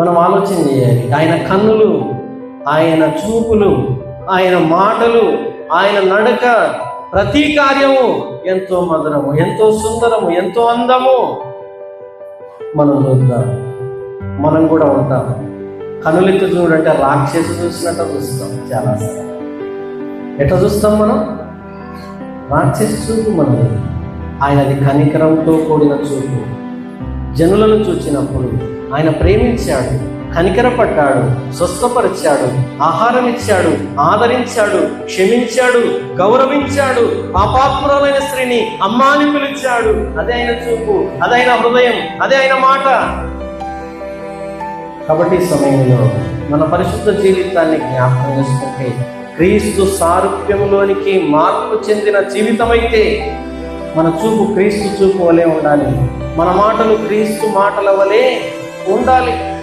మనం ఆలోచన చేయాలి ఆయన కన్నులు ఆయన చూపులు ఆయన మాటలు ఆయన నడక ప్రతి కార్యము ఎంతో మధురము ఎంతో సుందరము ఎంతో అందము మనం చూద్దాం మనం కూడా ఉంటాం కనులెత్తి చూడంటే రాక్షసు చూసినట్టు చూస్తాం చాలా ఎట్లా చూస్తాం మనం? రాక్షసు చూపు మనం ఆయనది కనికరంతో కూడిన చూపు. జనులను చూచినప్పుడు ఆయన ప్రేమించాడు కనికరపడ్డాడు స్వస్థపరిచాడు ఆహారం ఇచ్చాడు ఆదరించాడు క్షమించాడు గౌరవించాడు పాపాత్మురమైన స్త్రీని అమ్మాని పిలిచాడు. అదే ఆయన చూపు అదే ఆయన హృదయం అదే ఆయన మాట. కాబట్టి సమయంలో మన పరిశుద్ధ జీవితాన్ని జ్ఞాపకం చేసుకుంటే క్రీస్తు సారూప్యంలోనికి మార్పు చెందిన జీవితమైతే మన చూపు క్రీస్తు చూపు వలె ఉండాలి. మన మాటలు క్రీస్తు మాటల వలె ఉండాలి.